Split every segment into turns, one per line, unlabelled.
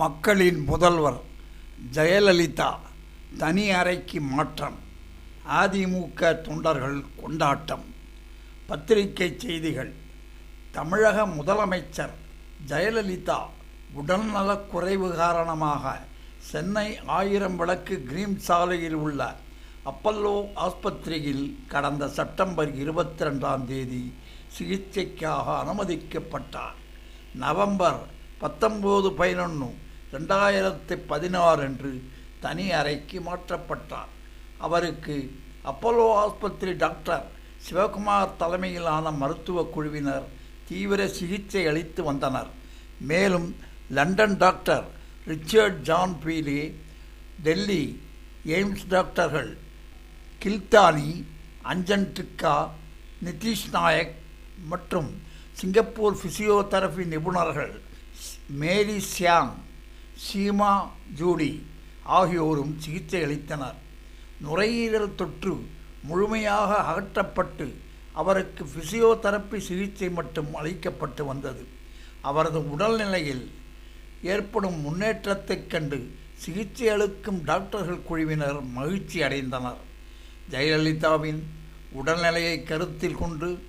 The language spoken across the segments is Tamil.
மக்களின் முதல்வர் ஜெயலலிதா தனி அறைக்கு மாற்றம் அதிமுக தொண்டர்கள் கொண்டாட்டம் பத்திரிகை செய்திகள். தமிழக முதலமைச்சர் ஜெயலலிதா உடல்நலக் குறைவு காரணமாக சென்னை ஆயிரம் விளக்கு கிரீம் சாலையில் உள்ள அப்பல்லோ ஆஸ்பத்திரியில் கடந்த செப்டம்பர் இருபத்தி ரெண்டாம் தேதி சிகிச்சைக்காக அனுமதிக்கப்பட்டார். நவம்பர் பத்தொம்போது பதினொன்று ரெண்டாயிரத்து பதினாறு அன்று தனி அறைக்கு மாற்றப்பட்டார். அவருக்கு அப்பல்லோ ஆஸ்பத்திரி டாக்டர் சிவகுமார் தலைமையிலான மருத்துவ குழுவினர் தீவிர சிகிச்சை அளித்து வந்தனர். மேலும் லண்டன் டாக்டர் ரிச்சர்ட் ஜான் பீலி டெல்லி எய்ம்ஸ் டாக்டர்கள் கில்தானி அஞ்சன் டிக்கா நிதிஷ் நாயக் மற்றும் சிங்கப்பூர் ஃபிசியோதெரபி நிபுணர்கள் மேரி சியாங் சீமா ஜூடி ஆகியோரும் சிகிச்சை அளித்தனர். நுரையீரல் தொற்று முழுமையாக அகற்றப்பட்டு அவருக்கு பிசியோதெரப்பி சிகிச்சை மட்டும் அளிக்கப்பட்டு வந்தது. அவரது உடல்நிலையில் ஏற்படும் முன்னேற்றத்தைக் கண்டு சிகிச்சை அளிக்கும் டாக்டர்கள் குழுவினர் மகிழ்ச்சி அடைந்தனர். ஜெயலலிதாவின் உடல்நிலையை கருத்தில் கொண்டு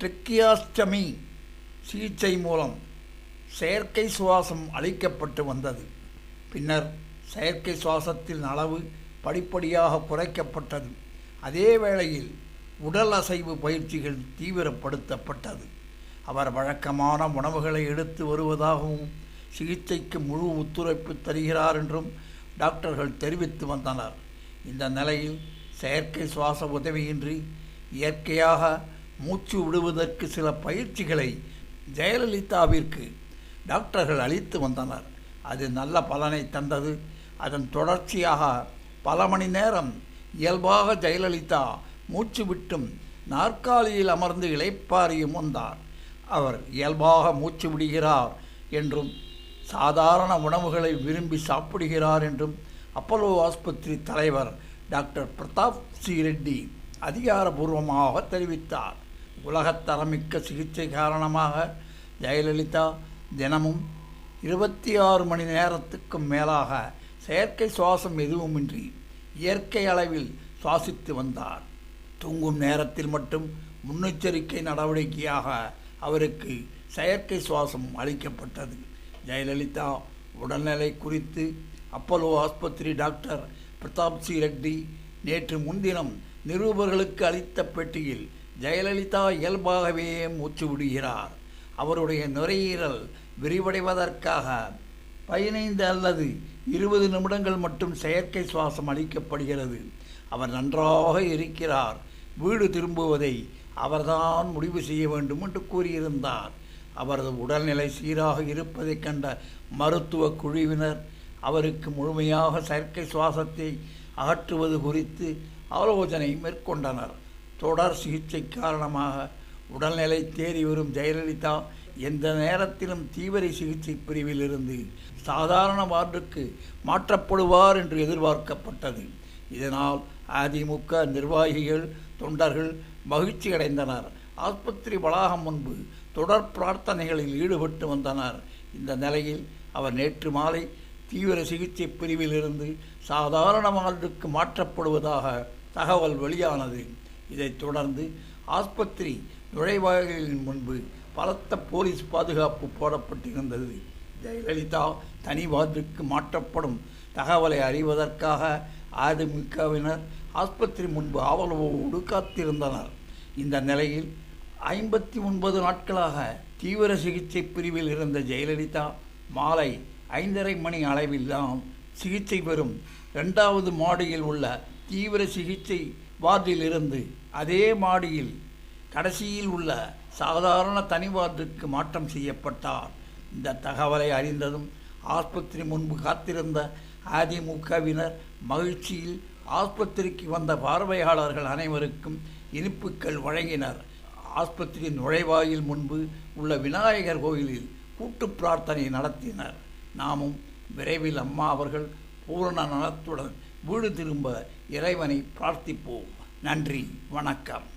ட்ரிக்கியாஸ்டமி சிகிச்சை மூலம் செயற்கை சுவாசம் அளிக்கப்பட்டு வந்தது. பின்னர் செயற்கை சுவாசத்தின் அளவு படிப்படியாக குறைக்கப்பட்டது. அதே வேளையில் உடல் அசைவு பயிற்சிகள் தீவிரப்படுத்தப்பட்டது. அவர் வழக்கமான உணவுகளை எடுத்து வருவதாகவும் சிகிச்சைக்கு முழு ஒத்துழைப்பு தருகிறார் என்றும் டாக்டர்கள் தெரிவித்து வந்தனர். இந்த நிலையில் செயற்கை சுவாச உதவியின்றி இயற்கையாக மூச்சு விடுவதற்கு சில பயிற்சிகளை ஜெயலலிதாவிற்கு டாக்டர்கள் அளித்து வந்தனர். அது நல்ல பலனை தந்தது. அதன் தொடர்ச்சியாக பல மணி நேரம் இயல்பாக ஜெயலலிதா மூச்சு விட்டும் நாற்காலியில் அமர்ந்து இளைப்பாரியும் வந்தார். அவர் இயல்பாக மூச்சு விடுகிறார் என்றும் சாதாரண உணவுகளை விரும்பி சாப்பிடுகிறார் என்றும் அப்பல்லோ ஆஸ்பத்திரி தலைவர் டாக்டர் பிரதாப் சி. ரெட்டி அதிகாரபூர்வமாக தெரிவித்தார். உலகத்தரமிக்க சிகிச்சை காரணமாக ஜெயலலிதா தினமும் இருபத்தி ஆறு மணி நேரத்துக்கும் மேலாக செயற்கை சுவாசம் எதுவுமின்றி இயற்கை அளவில் சுவாசித்து வந்தார். தூங்கும் நேரத்தில் மட்டும் முன்னெச்சரிக்கை நடவடிக்கையாக அவருக்கு செயற்கை சுவாசம் அளிக்கப்பட்டது. ஜெயலலிதா உடல்நிலை குறித்து அப்பல்லோ ஆஸ்பத்திரி டாக்டர் பிரதாப் சி. ரெட்டி நேற்று முன்தினம் நிருபர்களுக்கு அளித்த பேட்டியில் ஜெயலலிதா இயல்பாகவே மூச்சு விடுகிறார். அவருடைய நுரையீரல் விரிவடைவதற்காக பதினைந்து அல்லது இருபது நிமிடங்கள் மட்டும் செயற்கை சுவாசம் அளிக்கப்படுகிறது. அவர் நன்றாக இருக்கிறார். வீடு திரும்புவதை அவர்தான் முடிவு செய்ய வேண்டும் என்று கூறியிருந்தார். அவரது உடல்நிலை சீராக இருப்பதைக் கண்ட மருத்துவ குழுவினர் அவருக்கு முழுமையாக செயற்கை சுவாசத்தை அகற்றுவது குறித்து ஆலோசனை மேற்கொண்டனர். தொடர் சிகிச்சை காரணமாக உடல்நிலை தேறி வரும் ஜெயலலிதா எந்த நேரத்திலும் தீவிர சிகிச்சை பிரிவிலிருந்து சாதாரண வார்டுக்கு மாற்றப்படுவார் என்று எதிர்பார்க்கப்பட்டது. இதனால் அதிமுக நிர்வாகிகள் தொண்டர்கள் மகிழ்ச்சி அடைந்தனர் ஆஸ்பத்திரி வளாகம் முன்பு தொடர் பிரார்த்தனைகளில் ஈடுபட்டு வந்தனர். இந்த நிலையில் அவர் நேற்று மாலை தீவிர சிகிச்சை பிரிவிலிருந்து சாதாரண வார்டுக்கு மாற்றப்படுவதாக தகவல் வெளியானது. இதைத் தொடர்ந்து ஆஸ்பத்திரி நுழைவாயிலின் முன்பு பலத்த போலீஸ் பாதுகாப்பு போடப்பட்டிருந்தது. ஜெயலலிதா தனி மாற்றப்படும். தகவலை அறிவதற்காக அதிமுகவினர் ஆஸ்பத்திரி முன்பு ஆவலோடு காத்திருந்தனர். இந்த நிலையில் ஐம்பத்தி ஒன்பது நாட்களாக தீவிர சிகிச்சை பிரிவில் இருந்த ஜெயலலிதா மாலை ஐந்தரை மணி அளவில் தான் சிகிச்சை பெறும். இரண்டாவது மாடியில் உள்ள தீவிர சிகிச்சை வார்டில் இருந்து அதே மாடியில் கடைசியில் உள்ள சாதாரண தனி வார்டுக்கு மாற்றம் செய்யப்பட்டார். இந்த தகவலை அறிந்ததும் ஆஸ்பத்திரி முன்பு காத்திருந்த அதிமுகவினர் மகிழ்ச்சியில் ஆஸ்பத்திரிக்கு வந்த பார்வையாளர்கள் அனைவருக்கும் இனிப்புகள் வழங்கினர். ஆஸ்பத்திரி நுழைவாயில் முன்பு உள்ள விநாயகர் கோயிலில் கூட்டு பிரார்த்தனை நடத்தினர். நாமும் விரைவில் அம்மா அவர்கள் பூரண நலத்துடன் வீடு திரும்ப இறைவனை பிரார்த்திப்போம். நன்றி வணக்கம்.